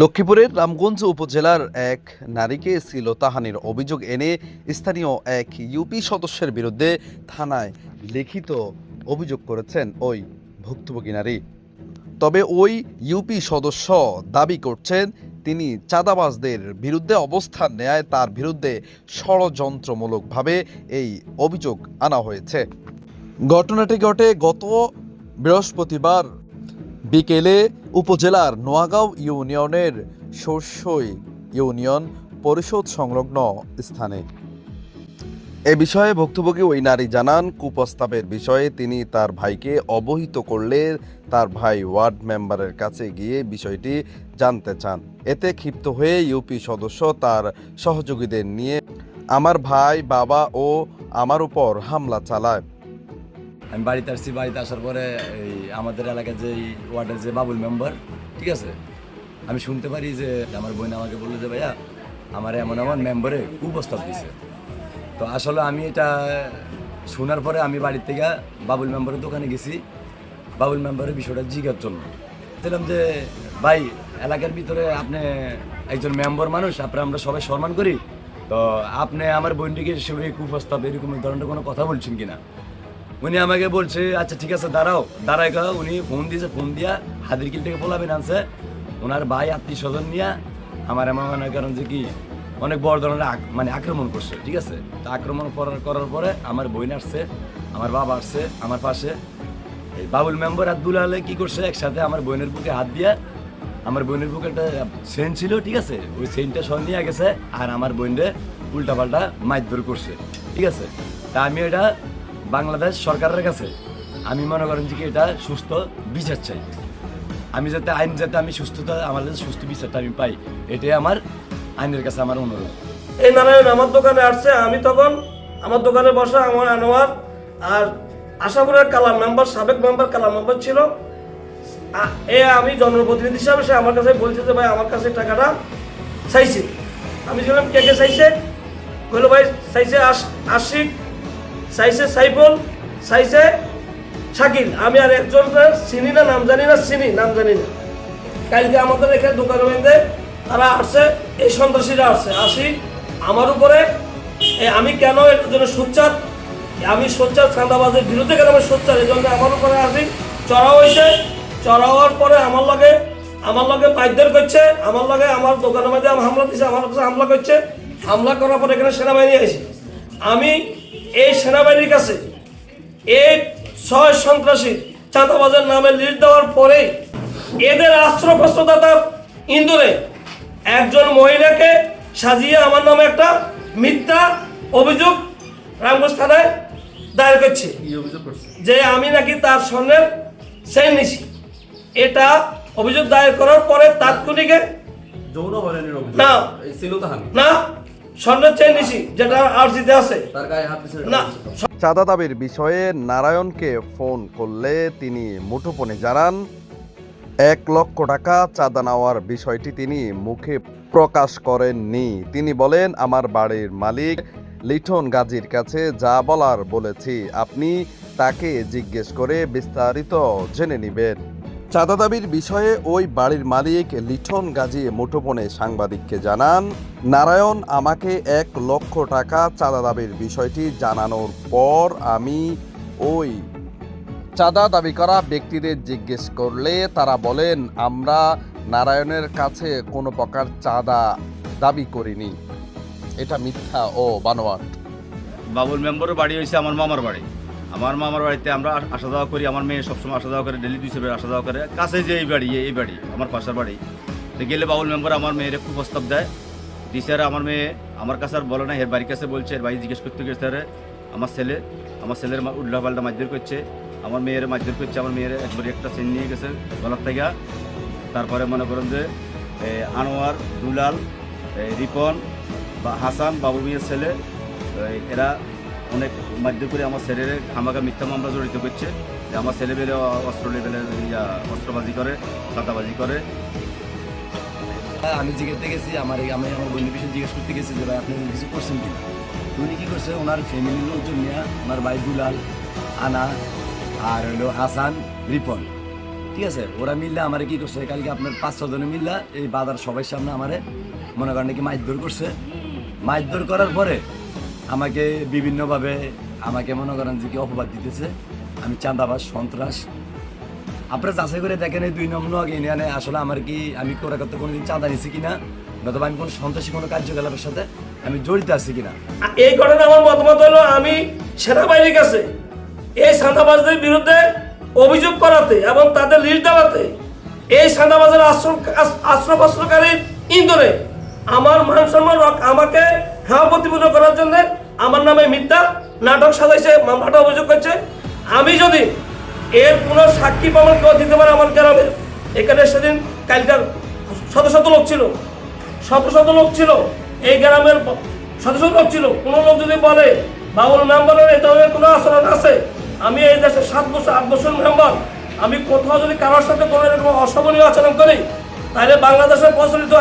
লক্ষ্মীপুরের রামগঞ্জ উপজেলার এক নারীকে শ্লীলতাহানির অভিযোগ এনে স্থানীয় এক ইউপি সদস্যের বিরুদ্ধে থানায় লিখিত অভিযোগ করেছেন ওই ভুক্তভোগী নারী। তবে ওই ইউপি সদস্য দাবি করছেন, তিনি চাঁদাবাজদের বিরুদ্ধে অবস্থান নেয়, তার বিরুদ্ধে ষড়যন্ত্রমূলকভাবে এই অভিযোগ আনা হয়েছে। ঘটনাটি ঘটে গত বৃহস্পতিবার বিকেলে উপজেলার নোয়াগাঁও ইউনিয়নের সরসই ইউনিয়ন পরিষদ সংলগ্ন স্থানে। এ বিষয়ে ভুক্তভোগী ওই নারী জানান, কুপ্রস্তাবের বিষয়ে তিনি তার ভাইকে অবহিত করলে তার ভাই ওয়ার্ড মেম্বারের কাছে গিয়ে বিষয়টি জানতে চান। এতে ক্ষিপ্ত হয়ে ইউপি সদস্য তার সহযোগীদের নিয়ে, আমার ভাই, বাবা ও আমার উপর হামলা চালায়। আমি বাড়িতে আসছি, বাড়িতে আসার পরে এই আমাদের এলাকার যে ওয়ার্ডের যে বাবুল মেম্বার, ঠিক আছে? আমি শুনতে পারি যে আমার বোন আমাকে বলল যে, ভাইয়া, আমার এমন এমন মেম্বারে কুপ্রস্তাব দিছে। তো আসলে আমি এটা শোনার পরে আমি বাড়ির থেকে বাবুল মেম্বারের দোকানে গেছি। বাবুল মেম্বারের বিষয়টা জিজ্ঞার জন্য বলছিলাম যে, ভাই, এলাকার ভিতরে আপনি একজন মেম্বার মানুষ, আপনার আমরা সবাই সম্মান করি। তো আপনি আমার বোনটিকে সেভাবে কুপ্রস্তাব, এরকম ধরনের কোনো কথা বলছেন কিনা? উনি আমাকে বলছে আচ্ছা ঠিক আছে, দাঁড়াও। দাঁড়াই গা উনি ফোন দিয়েছে ফোন দিয়া হাদিরকিল থেকে পোলাবেন আনছে। ওনার ভাই আত্মীয় স্বজন নিয়ে আমার এমন মনে করেন যে কি, অনেক বড় ধরনের মানে আক্রমণ করছে, ঠিক আছে? তো আক্রমণ করার করার পরে আমার বোন আসছে, আমার বাবা আসছে আমার পাশে। এই বাবুল মেম্বার আব্দুল আলে কি করছে, একসাথে আমার বোনের বুকে হাত দিয়ে, আমার বোনের বুকে একটা সেন ছিল, ঠিক আছে? ওই সেনটা সহ নিয়ে গেছে আর আমার বোনরে উল্টাপাল্টা মাইদর করছে, ঠিক আছে? তা আমি এটা বাংলাদেশ সরকারের কাছে আমি মনে করেন যে এটা সুস্থ বিচার চাই। আমি যাতে আইন যাতে আমি সুস্থতা, আমার যাতে সুস্থ বিচারটা আমি পাই, এটাই আমার আইনের কাছে আমার অনুরোধ। এই নারায়ণ, আমার দোকানে আসছে, আমি তখন আমার দোকানে বসা আমার আনোয়ার, আর আশাপুরের কালাম মেম্বার সাবেক মেম্বার কালাম মেম্বার ছিল। এ আমি জনপ্রতিনিধি হিসাবে, সে আমার কাছে বলছে যে, ভাই, আমার কাছে টাকাটা চাইছে। আমি ছিলাম কে কে চাইছে? বলল ভাই, চাইছে আশ- আশিক চাইছে সাইফুল, সাইসে শাকিল। আমি আর একজন চিনি না, নাম জানি না, চিনি, নাম জানি না। কালকে আমাদের এখানে দোকানের মধ্যে তারা আসছে, এই সন্ত্রাসীরা আসছে। আসি, আমার উপরে আমি কেন এটার জন্য সোচ্চার? আমি সোচ্চার চাঁদাবাজের বিরুদ্ধে কেন আমি সোচ্চার? এই জন্য আমার উপরে আসি। চড়া হয়েছে। চড়া হওয়ার পরে আমার লগে আমার লগে মাইদের করছে। আমার লগে আমার দোকানের মধ্যে হামলা দিছে, আমার কাছে হামলা করছে। হামলা করার পরে এখানে সেনাবাহিনী আসে আমি এই সেনাবাহিনীর কাছে এই ছয় সন্ত্রাসী চাঁদাবাজের নামে লিস্ট দেওয়ার পরে এদের আশ্রয়প্রস্তদাতার ইন্দোরে একজন মহিলাকে সাজিয়ে আমার নামে একটা মিথ্যা অভিযোগ রামগঞ্জ থানায় দায়ের করছে। যে আমি নাকি তার স্বর্ণের সেন নিছি। এটা অভিযোগ দায়ের করার পরে তাৎক্ষণিকে না। না। স্বর্ণের চেন নিছি যেটা আর্জিতে আছে। তার গায়ে হাত দিয়েছে না চাঁদা দাবির বিষয়ে নারায়ণকে ফোন করলে তিনি মুঠোফোনে জানান এক লক্ষ টাকা চাঁদা নেওয়ার বিষয়টি তিনি মুখে প্রকাশ করেননি। তিনি বলেন আমার বাড়ির মালিক লিঠন গাজীর কাছে যা বলার বলেছি। আপনি তাকে জিজ্ঞেস করে বিস্তারিত জেনে নেবেন। চাঁদা দাবির বিষয়ে ওই বাড়ির মালিক লিঠন গাজী মুঠোফোনে সাংবাদিককে জানান, নারায়ণ, আমাকে এক লক্ষ টাকা চাঁদা দাবির বিষয়টি জানানোর পর আমি ওই চাঁদা দাবি করা ব্যক্তিদের জিজ্ঞেস করলে তারা বলেন, আমরা নারায়ণের কাছে কোনো প্রকার চাঁদা দাবি করিনি। এটা মিথ্যা ও বানোয়াট। বাবুল মেম্বারের বাড়ি হয়েছে আমার মামার বাড়ি। আমার মা আমার বাড়িতে আমরা আসা যাওয়া করি, আমার মেয়ে সবসময় আসা যাওয়া করে ডেলি দুই আসা যাওয়া করে। কাছে যে এই বাড়ি এই বাড়ি, আমার পাশের বাড়ি। তো গেলে বাবুল মেম্বার আমার মেয়ের খুব প্রস্তাব দেয়। দিছে আর আমার মেয়ে আমার কাছে আর বলে না, এর বাড়ির কাছে বলছে, এর বাড়ি জিজ্ঞেস করতে গেছে আরে আমার ছেলে, আমার ছেলের উল্লাহ পাল্টা মারধর করছে, আমার মেয়ের মারধর করছে, আমার মেয়ের একবারে একটা সেন নিয়ে গেছে গলার থেকে। তারপরে মনে করেন যে আনোয়ার, দুলাল রিপন বা হাসান, বাবু মিয়ার ছেলে এরা অনেক মাধ্য করে আমার ছেলের খামাকা মিথ্যা মামলা জড়িত করছে। যে আমার ছেলে বেলে অস্ত্র লেভেলের ইয়া, অস্ত্রবাজি করে সাদাবাজি করে। আমি জিজ্ঞেস গেছি, আমার আমি আমার বোনের বিষয়ে জিজ্ঞেস করতে গেছি যে, ভাই, আপনি কিছু করছেন কি? উনি কী করছে, ওনার ফ্যামিলির লোকজন নিয়ে ওনার ভাই দুলাল, আনা, আর হলো হাসান রিপন। ঠিক আছে? ওরা মিললে আমার কি করছে? কালকে আপনার পাঁচ ছজনে মিললা এই বাজার সবাই সামনে আমারে মনে করেন কি মাইদর করছে। মাইদর করার পরে আমাকে বিভিন্নভাবে আমাকে মনে করেন যে কি অপবাদ দিতেছে। আমি চাঁদাবাস সন্ত্রাস। আপনারা যাচাই করে দেখেন এই দুই নম্বর আগে ইউনিয়নে আসলে আমার কি আমি করে করতে কোনোদিন চাঁদা নিছি কিনা, নতুবা আমি কোনো সন্ত্রাসী কোনো কার্যকলাপের সাথে আমি জড়িত আছি কিনা। এই ঘটনা আমার মতামত হলো, আমি সেনাবাহিনীর কাছে এই সান্দাবাজদের বিরুদ্ধে অভিযোগ করাতে এবং তাদের লিস্ট দেওয়াতে এই সান্দাবাজের আশ্রম আশ্রম ইন্দোরে আমার মান সম্মান আমাকে হ্যাঁ প্রতিপূর্ণ করার জন্য আমার নামে মিথ্যা নাটক সাজাইছে, মামলাটা অভিযোগ করছে। আমি যদি এর কোনো সাক্ষী প্রমাণ কেউ দিতে পারে আমার গ্রামে, এখানে সেদিন কালকার শত শত লোক ছিল, শত শত লোক ছিল, এই গ্রামের শত শত লোক ছিল। কোনো লোক যদি বলে, বাবুল মেম্বারের এই ধরনের কোনো আচরণ আছে? আমি এই দেশে সাত বছর, আট বছর মেম্বার। আমি কোথাও যদি কারোর সাথে কোনো এরকম অশোভনীয় আচরণ করি, তাহলে বাংলাদেশের প্রচলিত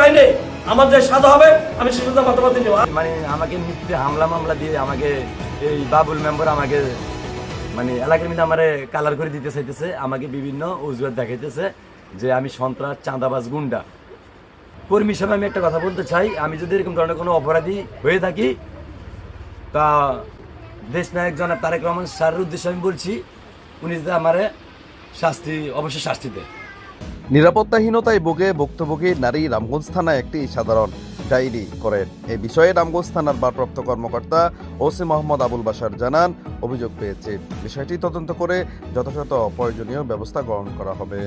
আমার যে সাজা হবে, আমি সে সাজা মতামত মানে আমাকে মিথ্যে হামলা মামলা দিয়ে আমাকে এই বাবুল মেম্বার আমাকে মানে এলাকার মধ্যে আমারে কালার করে দিতে চাইতেছে, আমাকে বিভিন্ন অজুহাত দেখাইতেছে যে আমি সন্ত্রাস, চাঁদাবাজ, গুন্ডা। কর্মী হিসাবে আমি একটা কথা বলতে চাই, আমি যদি এরকম ধরনের কোনো অপরাধী হয়ে থাকি, তা দেশ নায়ক জনাব তারেক রহমান স্যারের উদ্দেশ্যে আমি বলছি, উনি যদি আমারে শাস্তি, অবশ্যই শাস্তি দেয়। নিরাপত্তাহীনতায় ভোগে ভুক্তভোগী নারী রামগঞ্জ থানায় একটি সাধারণ ডায়েরি করেন। এ বিষয়ে রামগঞ্জ থানার ভারপ্রাপ্ত কর্মকর্তা ওসি মোহাম্মদ আবুল বাসার জানান, অভিযোগ পেয়েছে। বিষয়টি তদন্ত করে যথাযথ প্রয়োজনীয় ব্যবস্থা গ্রহণ করা হবে।